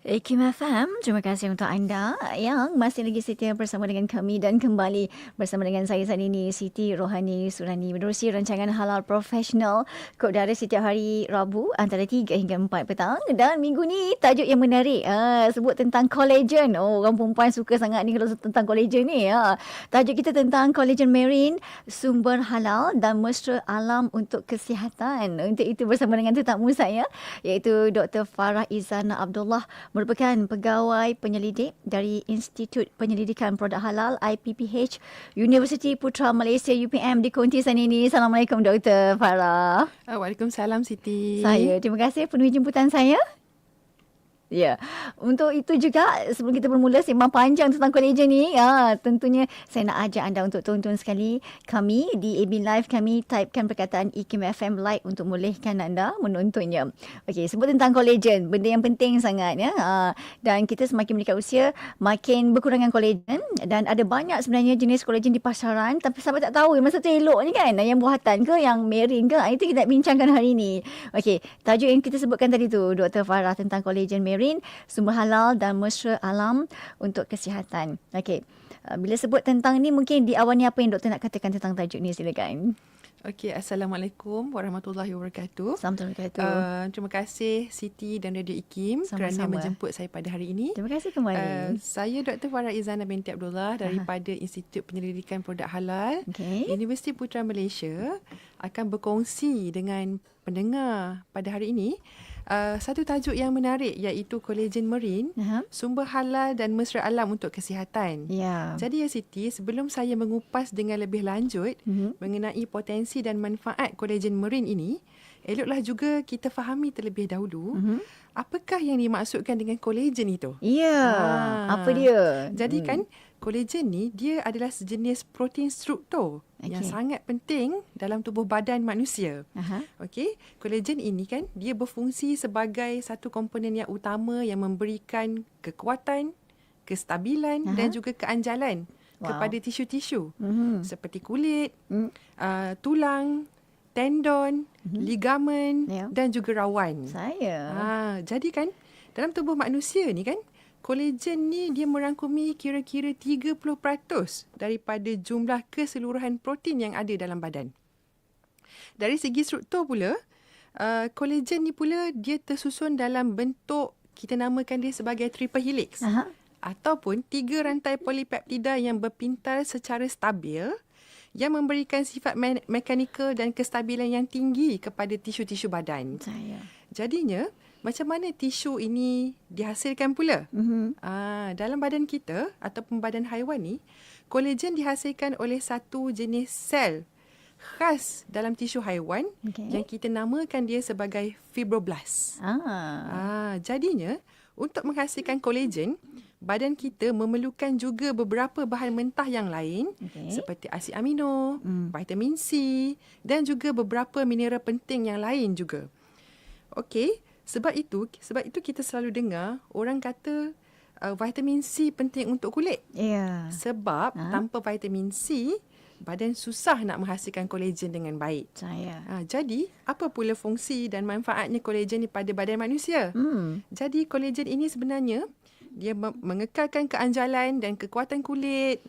Ekim FM, terima kasih untuk anda yang masih lagi setia bersama dengan kami dan kembali bersama dengan saya saat ini Siti Rohani Surani menerusi rancangan halal profesional kod dari setiap hari Rabu antara 3 hingga 4 petang dan minggu ni tajuk yang menarik uh, sebut tentang collagen. Oh, orang perempuan suka sangat ni kalau tentang collagen ni. Uh. Tajuk kita tentang collagen marine, sumber halal dan mesra alam untuk kesihatan. Untuk itu bersama dengan tetamu saya iaitu Dr. Farah Izana Abdullah merupakan pegawai penyelidik dari Institut Penyelidikan Produk Halal IPPH Universiti Putra Malaysia UPM di Konti sana ini. Assalamualaikum Dr. Farah. Waalaikumsalam Siti. Saya terima kasih penuhi jemputan saya. Ya, untuk itu juga sebelum kita bermula sembang panjang tentang kolagen ni, ya, tentunya saya nak ajak anda untuk tonton sekali kami di AB Live kami typekan perkataan IKIM FM like untuk membolehkan anda menontonnya. Okey, sebut tentang kolagen, benda yang penting sangat ya. Ha, dan kita semakin meningkat usia, makin berkurangan kolagen dan ada banyak sebenarnya jenis kolagen di pasaran tapi sahabat tak tahu masa tu elok ni kan, yang buatan ke, yang marine ke. Ha, itu kita nak bincangkan hari ini. Okey, tajuk yang kita sebutkan tadi tu Dr. Farah tentang kolagen marine marine, sumber halal dan mesra alam untuk kesihatan. Okey. Uh, bila sebut tentang ni mungkin di awal ni apa yang doktor nak katakan tentang tajuk ni silakan. Okey, Assalamualaikum warahmatullahi wabarakatuh. Assalamualaikum. Uh, terima kasih Siti dan Radio Ikim Sama-sama. kerana menjemput saya pada hari ini. Terima kasih kembali. Uh, saya Dr. Farah Izana binti Abdullah daripada Aha. Institut Penyelidikan Produk Halal okay. Universiti Putra Malaysia akan berkongsi dengan pendengar pada hari ini uh, satu tajuk yang menarik iaitu kolagen marine, uh-huh. sumber halal dan mesra alam untuk kesihatan. Yeah. Jadi ya Siti, sebelum saya mengupas dengan lebih lanjut uh-huh. mengenai potensi dan manfaat kolagen marine ini, eloklah juga kita fahami terlebih dahulu uh-huh. apakah yang dimaksudkan dengan kolagen itu. Ya, yeah. ha. apa dia? Jadi hmm. kan kolagen ni dia adalah sejenis protein struktur okay. yang sangat penting dalam tubuh badan manusia. Okey, kolagen ini kan dia berfungsi sebagai satu komponen yang utama yang memberikan kekuatan, kestabilan uh-huh. dan juga keanjalan wow. kepada tisu-tisu uh-huh. seperti kulit, uh-huh. uh, tulang, tendon, uh-huh. ligamen yeah. dan juga rawan. Saya. Ha, jadi kan dalam tubuh manusia ni kan Kolagen ni dia merangkumi kira-kira 30% daripada jumlah keseluruhan protein yang ada dalam badan. Dari segi struktur pula, uh, kolagen ni pula dia tersusun dalam bentuk kita namakan dia sebagai triple helix. Aha. Ataupun tiga rantai polipeptida yang berpintal secara stabil yang memberikan sifat me- mekanikal dan kestabilan yang tinggi kepada tisu-tisu badan. Saya. Jadinya, macam mana tisu ini dihasilkan pula? Mm-hmm. Aa, dalam badan kita ataupun badan haiwan ni, kolagen dihasilkan oleh satu jenis sel khas dalam tisu haiwan okay. yang kita namakan dia sebagai fibroblast. Ah. Aa, jadinya, untuk menghasilkan kolagen, badan kita memerlukan juga beberapa bahan mentah yang lain okay. seperti asid amino, mm. vitamin C dan juga beberapa mineral penting yang lain juga. Okey, sebab itu, sebab itu kita selalu dengar orang kata uh, vitamin C penting untuk kulit. Ya. Yeah. Sebab ha? tanpa vitamin C, badan susah nak menghasilkan kolagen dengan baik. Saya. Ha, jadi, apa pula fungsi dan manfaatnya kolagen ni pada badan manusia? Hmm. Jadi, kolagen ini sebenarnya dia mengekalkan keanjalan dan kekuatan kulit,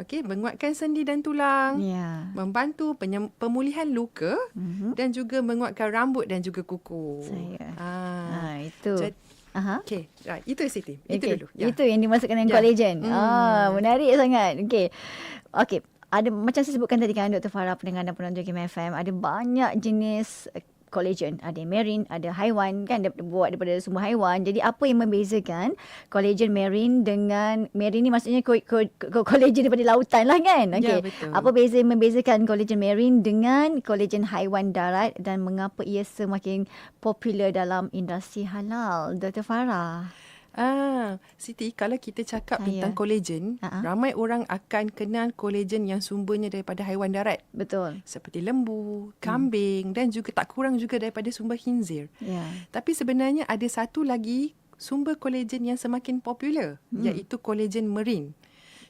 Okey, menguatkan sendi dan tulang, yeah. membantu penyem- pemulihan luka mm-hmm. dan juga menguatkan rambut dan juga kuku. Saya. Ah, ah itu. Jadi, Aha. Okey, right. itu Siti. Itu okay. dulu. Ya. Itu yang dimasukkan dengan yeah. collagen. Mm. Ah, menarik sangat. Okey. Okey, ada macam saya sebutkan tadi kan Dr. Farah pendengar dan penonton KMFM, ada banyak jenis collagen. Ada marine, ada haiwan kan dia buat daripada semua haiwan. Jadi apa yang membezakan collagen marine dengan marine ni maksudnya co- co- co- collagen daripada lautan lah kan? Okay. Ya, betul. Apa beza membezakan collagen marine dengan collagen haiwan darat dan mengapa ia semakin popular dalam industri halal? Dr. Farah. Ah, Siti, kalau kita cakap Saya. tentang kolagen, uh-huh. ramai orang akan kenal kolagen yang sumbernya daripada haiwan darat. Betul. Seperti lembu, kambing hmm. dan juga tak kurang juga daripada sumber khinzir. Yeah. Tapi sebenarnya ada satu lagi sumber kolagen yang semakin popular, hmm. iaitu kolagen marine.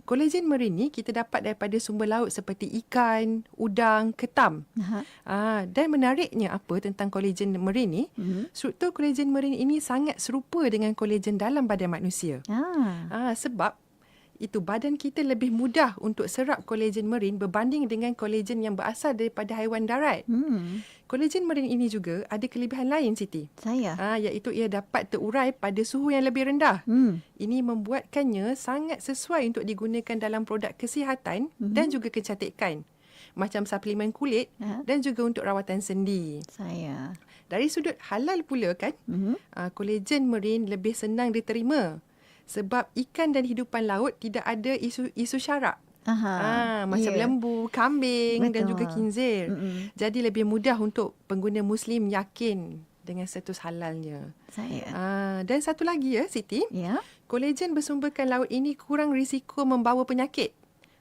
Kolagen marin ni kita dapat daripada sumber laut seperti ikan, udang, ketam. Aha. Ah, dan menariknya apa tentang kolagen marin ni? Mhm. Struktur kolagen marin ini sangat serupa dengan kolagen dalam badan manusia. Ah. Ah, sebab itu badan kita lebih mudah untuk serap kolagen marin berbanding dengan kolagen yang berasal daripada haiwan darat. Hmm. Kolagen marin ini juga ada kelebihan lain Siti. Saya. Ah, iaitu ia dapat terurai pada suhu yang lebih rendah. Hmm. Ini membuatkannya sangat sesuai untuk digunakan dalam produk kesihatan mm-hmm. dan juga kecantikan. Macam suplemen kulit Ha. dan juga untuk rawatan sendi. Saya. Dari sudut halal pula kan, Mhm. uh, kolagen marin lebih senang diterima. Sebab ikan dan hidupan laut tidak ada isu isu syarak. Aha. Ah, macam Ya. lembu, kambing dan Betul. juga kinzir. Mm-mm. Jadi lebih mudah untuk pengguna muslim yakin dengan status halalnya. Saya. Ah, dan satu lagi ya Siti, Ya. kolagen bersumberkan laut ini kurang risiko membawa penyakit.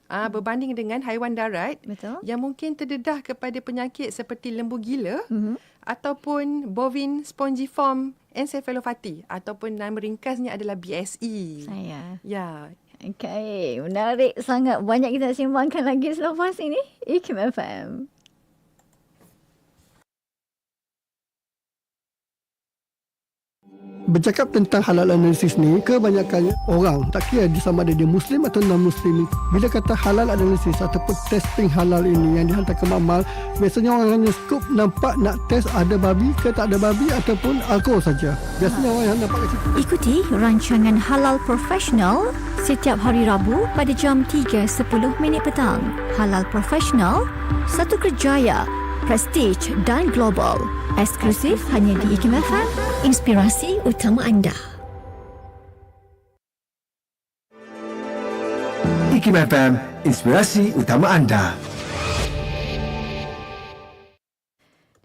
Ah, berbanding dengan haiwan darat Betul. yang mungkin terdedah kepada penyakit seperti lembu gila Mhm. ataupun bovine spongiform encephalopathy ataupun nama ringkasnya adalah BSE. Saya. Ya, Okey, menarik sangat. Banyak kita nak sembangkan lagi selepas ini. IKIM FM. Bercakap tentang halal analisis ni, kebanyakan orang tak kira dia sama ada dia Muslim atau non-Muslim. Bila kata halal analisis ataupun testing halal ini yang dihantar ke mamal, biasanya orang hanya skop nampak nak test ada babi ke tak ada babi ataupun alkohol saja. Biasanya orang yang nampak kat situ. Ikuti rancangan Halal Profesional setiap hari Rabu pada jam 3.10 minit petang. Halal Profesional, satu kerjaya, prestige dan global. Eksklusif hanya di IKIM FM, inspirasi utama anda. IKIM FM, inspirasi utama anda.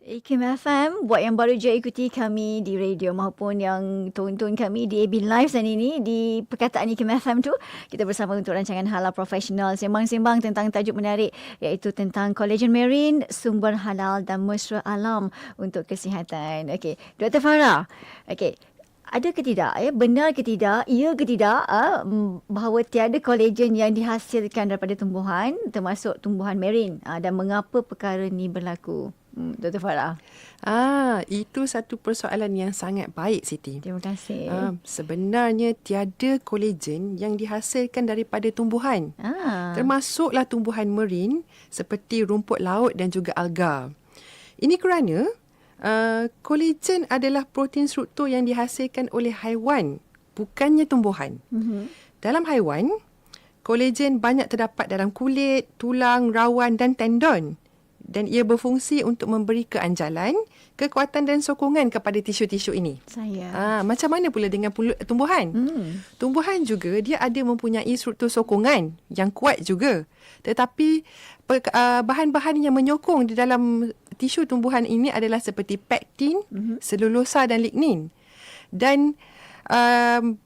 IKIM FM buat yang baru je ikuti kami di radio maupun yang tonton kami di AB Live dan ini di perkataan IKIM FM tu kita bersama untuk rancangan halal profesional sembang-sembang tentang tajuk menarik iaitu tentang collagen marine sumber halal dan mesra alam untuk kesihatan. Okey, Dr. Farah. Okey, ada ke tidak ya benar ke tidak ya ke tidak mm, bahawa tiada kolagen yang dihasilkan daripada tumbuhan termasuk tumbuhan marine ah, dan mengapa perkara ni berlaku hmm, Dr. Farah Ah, itu satu persoalan yang sangat baik Siti. terima kasih Ah, sebenarnya tiada kolagen yang dihasilkan daripada tumbuhan. ah. Termasuklah tumbuhan marin seperti rumput laut dan juga alga. Ini kerana uh, kolagen adalah protein struktur yang dihasilkan oleh haiwan, bukannya tumbuhan. Mhm. Dalam haiwan, kolagen banyak terdapat dalam kulit, tulang, rawan dan tendon. Dan ia berfungsi untuk memberi keanjalan, kekuatan dan sokongan kepada tisu-tisu ini. saya Ah, macam mana pula dengan tumbuhan? hmm. Tumbuhan juga dia ada mempunyai struktur sokongan yang kuat juga. Tetapi uh, bahan-bahan yang menyokong di dalam tisu tumbuhan ini adalah seperti pektin, mm-hmm. selulosa dan lignin. Dan um,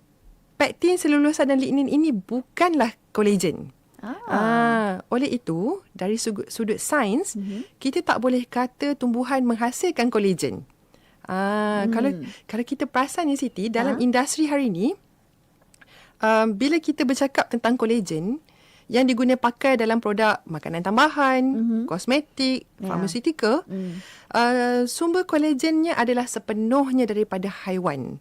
pektin, selulosa dan lignin ini bukanlah kolagen. Ah. Ah, oleh itu, dari sudut, sudut sains, mm-hmm. kita tak boleh kata tumbuhan menghasilkan kolagen. Ah, hmm. kalau kalau kita perasan ya Siti, dalam Ah. industri hari ini um, bila kita bercakap tentang kolagen yang diguna pakai dalam produk makanan tambahan, mm-hmm. kosmetik, Ya. farmasetika, Hmm. uh, sumber kolagennya adalah sepenuhnya daripada haiwan.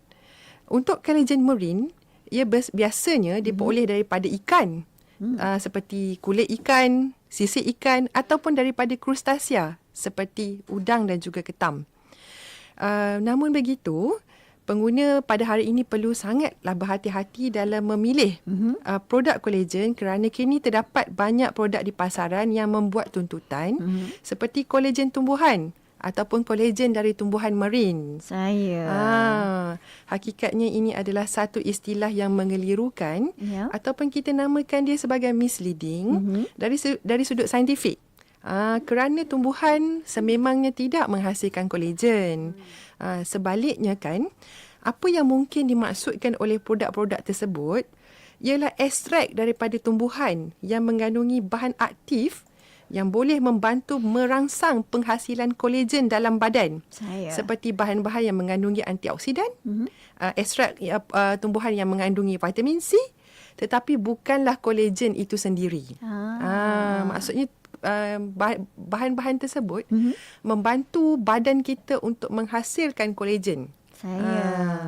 Untuk kolagen marine, ia biasanya diperoleh daripada ikan. Uh, seperti kulit ikan, sisik ikan ataupun daripada krustasia seperti udang dan juga ketam. Uh, namun begitu, pengguna pada hari ini perlu sangatlah berhati-hati dalam memilih mm-hmm. uh, produk kolagen kerana kini terdapat banyak produk di pasaran yang membuat tuntutan mm-hmm. seperti kolagen tumbuhan ataupun kolagen dari tumbuhan marine. saya Ah, hakikatnya ini adalah satu istilah yang mengelirukan Ya. ataupun kita namakan dia sebagai misleading mm-hmm. dari dari sudut saintifik. Ah, kerana tumbuhan sememangnya tidak menghasilkan kolagen. Ah, sebaliknya kan, apa yang mungkin dimaksudkan oleh produk-produk tersebut ialah ekstrak daripada tumbuhan yang mengandungi bahan aktif yang boleh membantu merangsang penghasilan kolagen dalam badan saya seperti bahan-bahan yang mengandungi antioksidan, mm-hmm. uh, ekstrak uh, uh, tumbuhan yang mengandungi vitamin C tetapi bukanlah kolagen itu sendiri. Ah. Ah, maksudnya uh, bah- bahan-bahan tersebut Mhm. membantu badan kita untuk menghasilkan kolagen. Saya. Ah.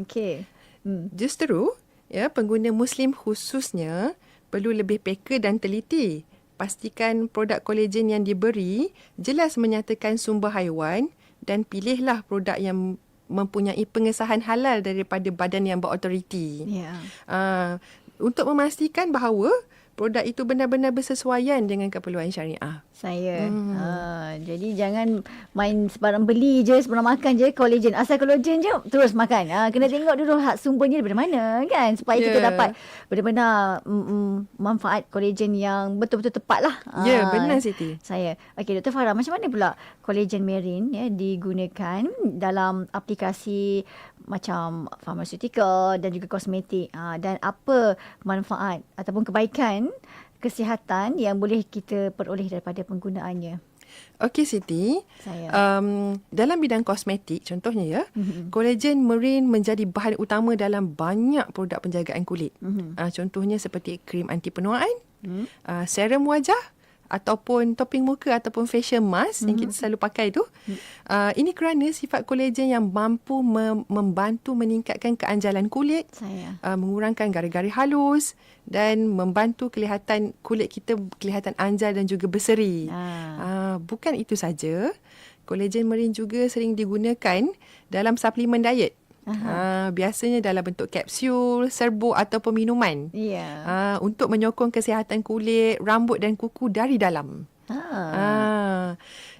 Okey. Hmm. Justru, ya, pengguna Muslim khususnya perlu lebih peka dan teliti. Pastikan produk kolagen yang diberi jelas menyatakan sumber haiwan dan pilihlah produk yang mempunyai pengesahan halal daripada badan yang berautoriti. Ya. Uh, untuk memastikan bahawa produk itu benar-benar bersesuaian dengan keperluan syariah. Saya. Hmm. Ha, jadi jangan main sebarang beli je, sebarang makan je kolagen. Asal kolagen je terus makan. Ha, kena tengok dulu hak sumbernya daripada mana kan supaya yeah. kita Ya. dapat benar-benar mm, mm, manfaat kolagen yang betul-betul tepat lah. Ya, Ah, benar Siti. Saya. Okey, Dr. Farah, macam mana pula kolagen marine ya digunakan dalam aplikasi macam farmaceutical dan juga kosmetik ha, dan apa manfaat ataupun kebaikan kesihatan yang boleh kita peroleh daripada penggunaannya? Okey Siti, Saya. um, dalam bidang kosmetik contohnya ya, Mhm. kolagen marine menjadi bahan utama dalam banyak produk penjagaan kulit. Mhm. Uh, contohnya seperti krim anti penuaan, Hmm. uh, serum wajah ataupun topping muka ataupun facial mask yang kita selalu pakai tu. Uh, ini kerana sifat kolagen yang mampu mem- membantu meningkatkan keanjalan kulit, Saya. uh, mengurangkan garis-garis halus dan membantu kelihatan kulit kita kelihatan anjal dan juga berseri. Ah. Uh, bukan itu saja, kolagen marine juga sering digunakan dalam suplemen diet. Uh, biasanya dalam bentuk kapsul, serbuk ataupun minuman. Ya. Uh, untuk menyokong kesihatan kulit, rambut dan kuku dari dalam. Ah. Ah.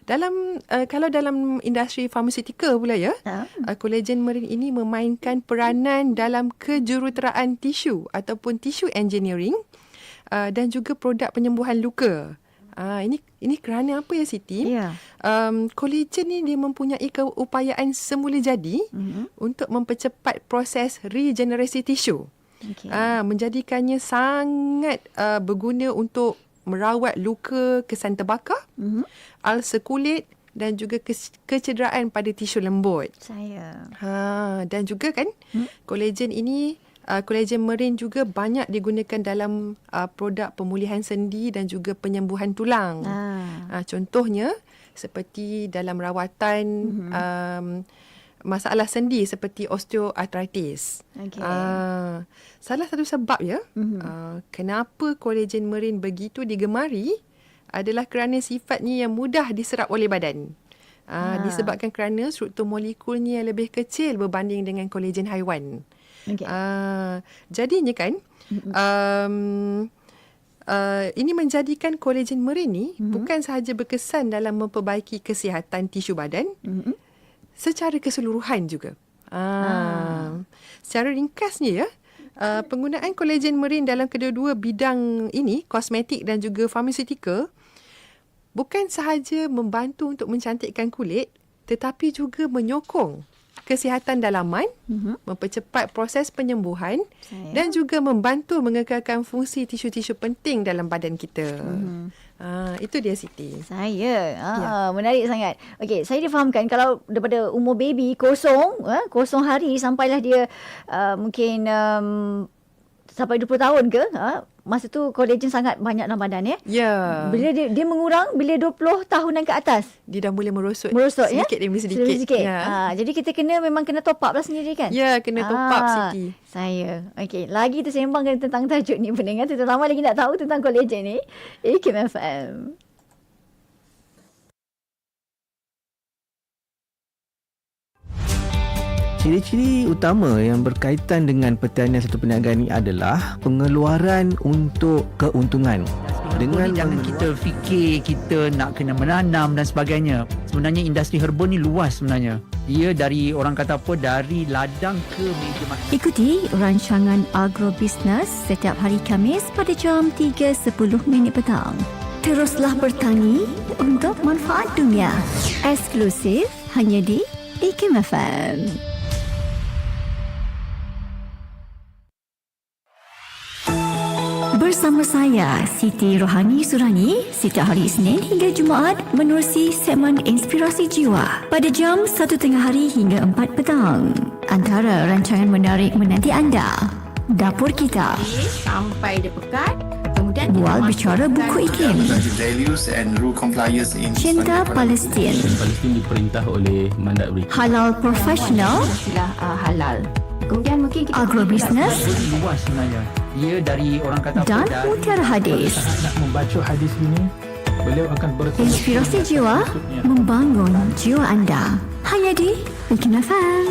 Dalam uh, kalau dalam industri farmaceutical pula ya, Ah. uh, kolagen marine ini memainkan peranan dalam kejuruteraan tisu ataupun tissue engineering uh, dan juga produk penyembuhan luka. Ah ini ini kerana apa ya Siti? Ya. Um, kolagen ni dia mempunyai keupayaan semula jadi Mhm. untuk mempercepat proses regenerasi tisu. Okey. Ah, menjadikannya sangat uh, berguna untuk merawat luka kesan terbakar, Mhm. ulcer kulit dan juga kecederaan pada tisu lembut. Saya. Ha, dan juga kan kolagen ini uh, kolagen marine juga banyak digunakan dalam uh, produk pemulihan sendi dan juga penyembuhan tulang. Ah. Uh, contohnya seperti dalam rawatan um, masalah sendi seperti osteoarthritis. Okey. Ah, salah satu sebab ya Mhm. uh, kenapa kolagen marine begitu digemari adalah kerana sifatnya yang mudah diserap oleh badan. Uh, Ah. disebabkan kerana struktur molekulnya yang lebih kecil berbanding dengan kolagen haiwan. Okey. Uh, jadinya kan um, uh, ini menjadikan kolagen marine ni Mhm. bukan sahaja berkesan dalam memperbaiki kesihatan tisu badan Mhm. secara keseluruhan juga. Ah. Secara ringkasnya ya, uh, penggunaan kolagen marine dalam kedua-dua bidang ini, kosmetik dan juga pharmaceutical, bukan sahaja membantu untuk mencantikkan kulit, tetapi juga menyokong kesihatan dalaman, Mhm. mempercepat proses penyembuhan Saya. dan juga membantu mengekalkan fungsi tisu-tisu penting dalam badan kita. Mhm. Ah, itu dia Siti. Saya. Ah, Ya. menarik sangat. Okey, saya difahamkan kalau daripada umur baby kosong, ah, kosong hari sampailah dia uh, mungkin um, sampai 20 tahun ke, ah, masa tu kolagen sangat banyak dalam badan ya. Ya. Bila dia, dia mengurang bila 20 tahunan ke atas. Dia dah mula merosot, Merosot ya. sedikit demi sedikit. sedikit. Ya. Ah, jadi kita kena memang kena top up lah sendiri kan? Ya, kena top up Ah, Siti. Saya. Okey, lagi tersembang tentang tajuk ni pendengar terutama lagi nak tahu tentang kolagen ni. Ikim FM. Ciri-ciri utama yang berkaitan dengan pertanian serta perniagaan ini adalah pengeluaran untuk keuntungan. Dengan jangan mengeluar- kita fikir kita nak kena menanam dan sebagainya. Sebenarnya industri herba ni luas sebenarnya. Ia dari orang kata apa dari ladang ke meja makan. Ikuti rancangan Agrobisnes setiap hari Khamis pada jam 3.10 minit petang. Teruslah bertani untuk manfaat dunia. Eksklusif hanya di IKIM Bersama saya, Siti Rohani Surani, setiap hari Isnin hingga Jumaat menerusi segmen Inspirasi Jiwa pada jam 1 tengah hari hingga 4 petang. Antara rancangan menarik menanti anda. Dapur Kita. sampai dia pekat. Kemudian kita Bual bicara buku in Cinta Palestin. Palestin diperintah oleh mandat berikut. Halal Profesional. istilah uh, halal. Kemudian mungkin kita Agrobisnes. luas sebenarnya. Dia dari orang kata Dan Mutiara Hadis. Nak membaca hadis ini, beliau akan bertemu Inspirasi jiwa membangun jiwa anda. Hayadi, Bikin FM.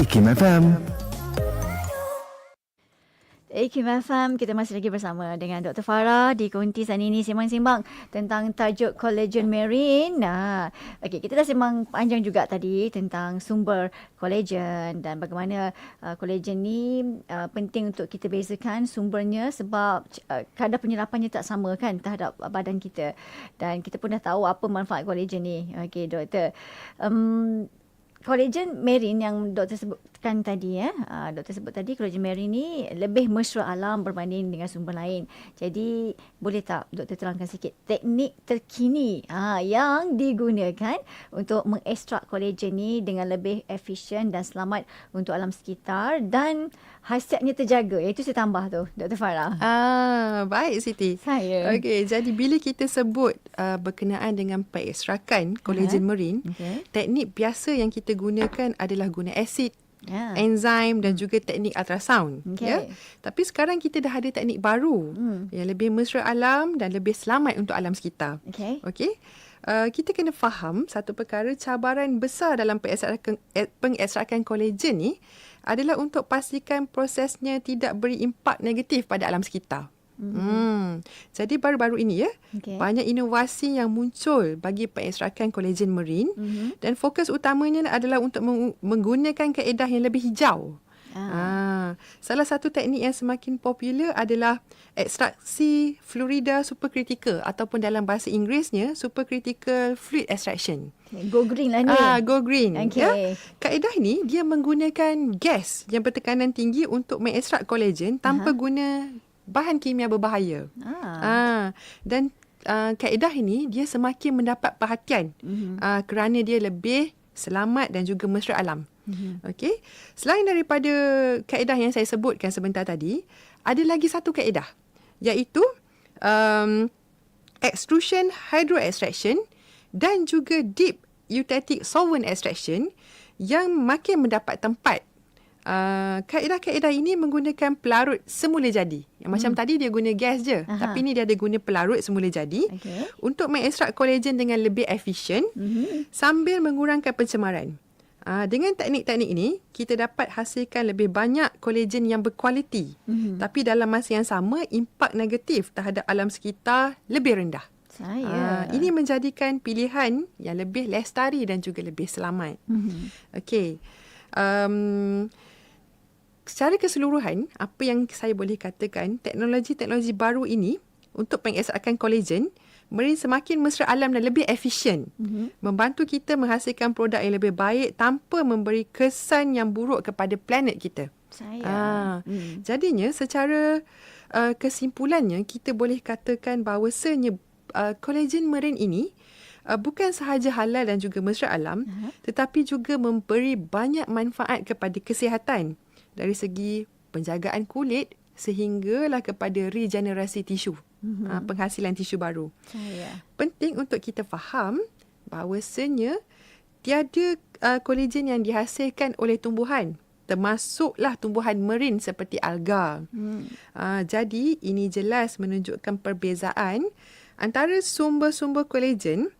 Ikim FM. Ikim FM, kita masih lagi bersama dengan Dr. Farah di Konti Sana ini sembang-sembang tentang tajuk collagen marine. Nah, okey, kita dah sembang panjang juga tadi tentang sumber collagen dan bagaimana uh, collagen ni uh, penting untuk kita bezakan sumbernya sebab uh, kadar penyerapannya tak sama kan terhadap badan kita. Dan kita pun dah tahu apa manfaat collagen ni. Okey, doktor. Um, collagen marine yang doktor sebutkan tadi ya. Uh, doktor sebut tadi collagen marine ni lebih mesra alam berbanding dengan sumber lain. Jadi boleh tak doktor terangkan sikit teknik terkini uh, yang digunakan untuk mengekstrak collagen ni dengan lebih efisien dan selamat untuk alam sekitar dan hasiatnya terjaga. Itu saya tambah tu Dr. Farah. Ah, baik Siti. Saya. Okey, jadi bila kita sebut uh, berkenaan dengan pengekstrakan collagen marine, Okey. teknik biasa yang kita gunakan adalah guna asid, Ya. enzim dan juga teknik ultrasound Okey. ya. Tapi sekarang kita dah ada teknik baru Hmm. yang lebih mesra alam dan lebih selamat untuk alam sekitar. Okey. Okey. Uh, kita kena faham satu perkara cabaran besar dalam pengekstrakan, eh, kolagen ni adalah untuk pastikan prosesnya tidak beri impak negatif pada alam sekitar. Hmm. Jadi baru-baru ini ya, Okey. banyak inovasi yang muncul bagi pengekstrakan kolagen marine Mhm. dan fokus utamanya adalah untuk meng- menggunakan kaedah yang lebih hijau. Ah. Ah, salah satu teknik yang semakin popular adalah ekstraksi fluorida supercritical ataupun dalam bahasa Inggerisnya supercritical fluid extraction. Go green lah ni. Ah, go green. Okey. Ya. Kaedah ni dia menggunakan gas yang bertekanan tinggi untuk mengekstrak kolagen tanpa guna bahan kimia berbahaya. Ah. Ah, dan uh, kaedah ini dia semakin mendapat perhatian Mhm. uh, kerana dia lebih selamat dan juga mesra alam. Mhm. Okey. Selain daripada kaedah yang saya sebutkan sebentar tadi, ada lagi satu kaedah iaitu um, extrusion hydroextraction dan juga deep eutectic solvent extraction yang makin mendapat tempat. Uh, kaedah-kaedah ini menggunakan pelarut semula jadi. Yang macam tadi dia guna gas je, Aha. tapi ni dia ada guna pelarut semula jadi Okey. untuk mengekstrak kolagen dengan lebih efisien Mhm. sambil mengurangkan pencemaran. Uh, dengan teknik-teknik ini, kita dapat hasilkan lebih banyak kolagen yang berkualiti. Mhm. Tapi dalam masa yang sama, impak negatif terhadap alam sekitar lebih rendah. Saya. Ah, ini menjadikan pilihan yang lebih lestari dan juga lebih selamat. Mhm. Okey. Um, secara keseluruhan, apa yang saya boleh katakan, teknologi-teknologi baru ini untuk pengekstrakan kolagen Marine semakin mesra alam dan lebih efisien. Mhm. Membantu kita menghasilkan produk yang lebih baik tanpa memberi kesan yang buruk kepada planet kita. Saya. Ah, Hmm. Jadinya secara uh, kesimpulannya kita boleh katakan bahawasanya uh, collagen marine ini uh, bukan sahaja halal dan juga mesra alam Aha. tetapi juga memberi banyak manfaat kepada kesihatan dari segi penjagaan kulit sehinggalah kepada regenerasi tisu, Mhm. uh, penghasilan tisu baru. Saya. Penting untuk kita faham bahawasanya tiada uh, kolagen yang dihasilkan oleh tumbuhan termasuklah tumbuhan marine seperti alga. Hmm. Uh, jadi ini jelas menunjukkan perbezaan antara sumber-sumber kolagen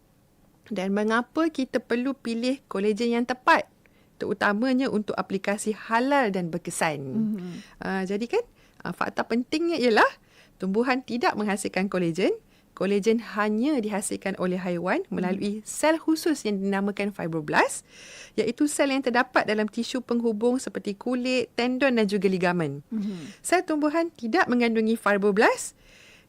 dan mengapa kita perlu pilih kolagen yang tepat terutamanya untuk aplikasi halal dan berkesan. Mhm. Uh, jadi kan uh, fakta pentingnya ialah tumbuhan tidak menghasilkan kolagen. Kolagen hanya dihasilkan oleh haiwan melalui sel khusus yang dinamakan fibroblast iaitu sel yang terdapat dalam tisu penghubung seperti kulit, tendon dan juga ligamen. Mhm. Sel tumbuhan tidak mengandungi fibroblast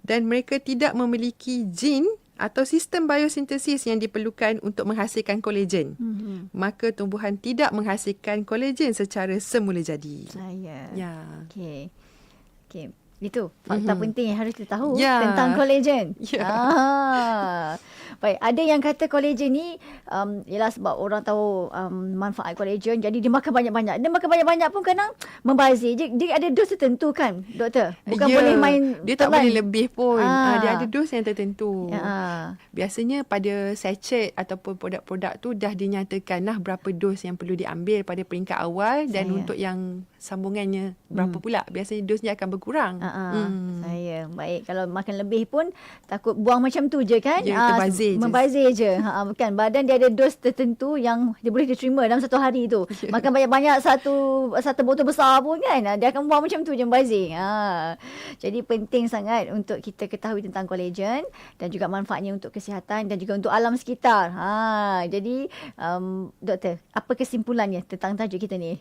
dan mereka tidak memiliki jin atau sistem biosintesis yang diperlukan untuk menghasilkan kolagen. Mhm. Maka tumbuhan tidak menghasilkan kolagen secara semula jadi. Saya. Ya. Okey. Okey. Itu fakta Mhm. penting yang harus kita tahu Ya. tentang collagen. Ya. Ah. Baik, ada yang kata kolagen ni um, ialah sebab orang tahu um, manfaat kolagen jadi dia makan banyak-banyak. Dia makan banyak-banyak pun kadang membazir. Dia, dia ada dos tertentu kan, doktor? Bukan Ya, boleh main Dia tak telan. boleh lebih pun. Ah. Ah. dia ada dos yang tertentu. Ya. Biasanya pada sachet ataupun produk-produk tu dah dinyatakan lah berapa dos yang perlu diambil pada peringkat awal dan Saya. untuk yang sambungannya berapa Hmm. pula. Biasanya dosnya akan berkurang. Ah, Hmm. saya baik kalau makan lebih pun takut buang macam tu je kan Ya, Ah, terbazir je. membazir je ha bukan badan dia ada dos tertentu yang dia boleh diterima dalam satu hari tu Ya. makan banyak-banyak satu satu botol besar pun kan dia akan buang macam tu je membazir ha jadi penting sangat untuk kita ketahui tentang kolagen dan juga manfaatnya untuk kesihatan dan juga untuk alam sekitar ha jadi um, doktor apa kesimpulannya tentang tajuk kita ni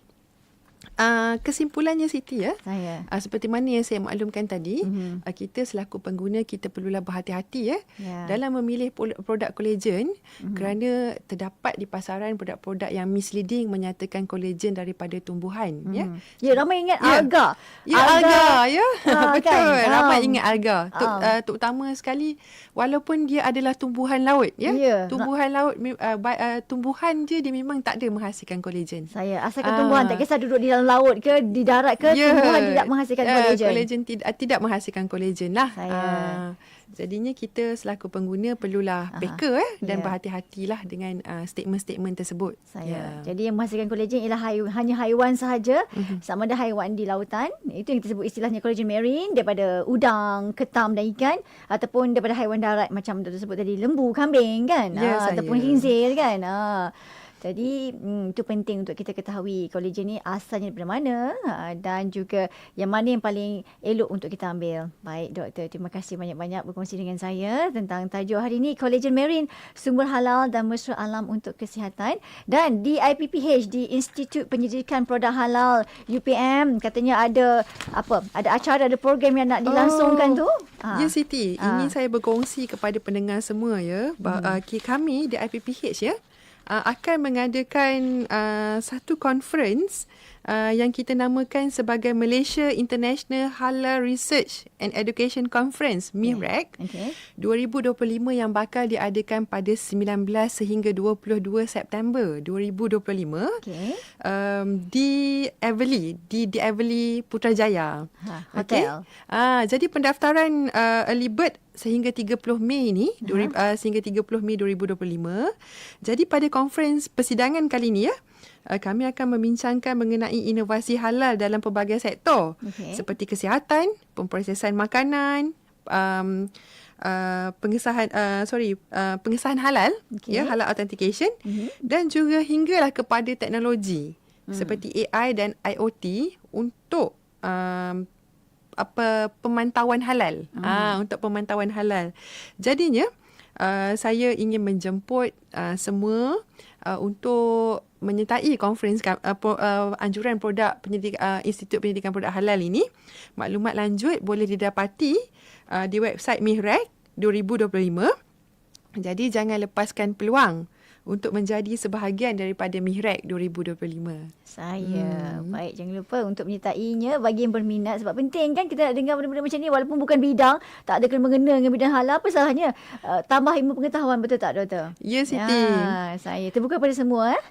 Uh, kesimpulannya Siti ya. saya Uh, seperti mana yang saya maklumkan tadi, Mhm. mm-hmm. uh, kita selaku pengguna kita perlulah berhati-hati ya Ya. dalam memilih produk kolagen Mhm. mm-hmm. kerana terdapat di pasaran produk-produk yang misleading menyatakan kolagen daripada tumbuhan mm-hmm. ya. Ya, ramai ingat Ya. alga. Ya alga, ya. Ah, Betul. kan? Ramai Ah. ingat alga. Tu, Ah. uh, terutama sekali walaupun dia adalah tumbuhan laut ya. Ya. Tumbuhan laut uh, ba- uh, tumbuhan je dia memang tak ada menghasilkan kolagen. Saya asalkan Ah. tumbuhan tak kisah duduk di dalam laut ke di darat ke Ya. tumbuhan tidak menghasilkan Ah, kolagen. Kolagen tidak tidak menghasilkan kolagen lah. Saya. Ah, jadinya kita selaku pengguna perlulah Aha. peka eh dan Ya. berhati-hatilah dengan uh, statement-statement tersebut. Saya. Ya. Jadi yang menghasilkan kolagen ialah hayu, hanya haiwan sahaja. Mhm. Mm-hmm. Sama ada haiwan di lautan. Itu yang kita sebut istilahnya kolagen marine daripada udang, ketam dan ikan ataupun daripada haiwan darat macam doktor sebut tadi lembu, kambing kan. Ya, Ah, saya. ataupun khinzir kan. Ah. Jadi hmm, itu penting untuk kita ketahui kolagen ni asalnya daripada mana ha, dan juga yang mana yang paling elok untuk kita ambil. Baik doktor, terima kasih banyak-banyak berkongsi dengan saya tentang tajuk hari ini kolagen marine, sumber halal dan mesra alam untuk kesihatan dan di IPPH di Institut Penyelidikan Produk Halal UPM katanya ada apa? Ada acara, ada program yang nak dilangsungkan tu. Ya Siti, Ah. ingin saya berkongsi kepada pendengar semua ya, bah- uh, kami di IPPH ya uh, akan mengadakan uh, satu conference uh, yang kita namakan sebagai Malaysia International Halal Research and Education Conference MIREC Okey. 2025 yang bakal diadakan pada 19 sehingga 22 September 2025 Okey. um, di Everly di di Everly Putrajaya. Ha, hotel. Ah, jadi pendaftaran uh, early bird sehingga 30 Mei ini uh uh, sehingga 30 Mei 2025. Jadi pada conference persidangan kali ini ya Uh, kami akan membincangkan mengenai inovasi halal dalam pelbagai sektor Okey. seperti kesihatan, pemprosesan makanan, um, uh, pengesahan uh, sorry uh, pengesahan halal Okey. ya halal authentication Mhm. dan juga hinggalah kepada teknologi hmm. seperti AI dan IoT untuk um, apa pemantauan halal. Hmm. Ah untuk pemantauan halal. Jadinya uh, saya ingin menjemput uh, semua uh, untuk menyertai conference uh, pro, uh, anjuran produk penyidik uh, Institut Pendidikan Produk Halal ini. Maklumat lanjut boleh didapati uh, di website MIHREC 2025. Jadi jangan lepaskan peluang untuk menjadi sebahagian daripada MIHREC 2025. Saya. Hmm. Baik, jangan lupa untuk menyertainya bagi yang berminat. Sebab penting kan kita nak dengar benda-benda macam ni walaupun bukan bidang, tak ada kena mengena dengan bidang halal. Apa salahnya? Uh, tambah ilmu pengetahuan, betul tak doktor? Ya Siti. Ya, saya terbuka pada semua eh.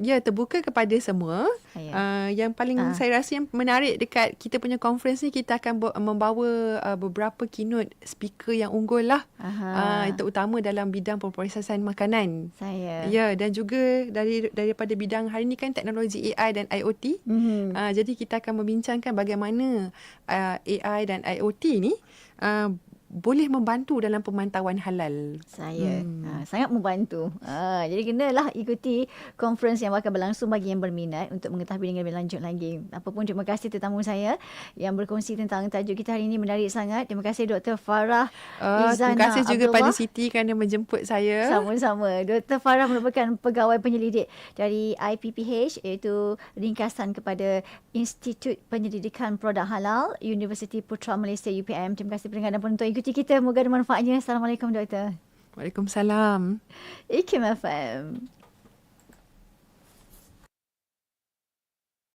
Ya, terbuka kepada semua. Uh, yang paling Ah. saya rasa yang menarik dekat kita punya conference ni kita akan membawa uh, beberapa keynote speaker yang unggul lah. Aha. Uh, terutama dalam bidang pemprosesan makanan. Saya. Ya, dan juga dari daripada bidang hari ni kan teknologi AI dan IoT. Mhm. Uh, jadi kita akan membincangkan bagaimana uh, AI dan IoT ni uh, boleh membantu dalam pemantauan halal. Saya Hmm. ha, sangat membantu. Ha, jadi kenalah ikuti conference yang akan berlangsung bagi yang berminat untuk mengetahui dengan lebih lanjut lagi. Apapun terima kasih tetamu saya yang berkongsi tentang tajuk kita hari ini menarik sangat. Terima kasih Dr. Farah Uh, Izana terima kasih juga pada Abdullah. Siti kerana menjemput saya. Sama-sama. Dr. Farah merupakan pegawai penyelidik dari IPPH iaitu ringkasan kepada Institut Penyelidikan Produk Halal Universiti Putra Malaysia UPM. Terima kasih pendengar dan penonton ikuti kita. Moga ada manfaatnya. Assalamualaikum Doktor. Waalaikumsalam. IKIM FM.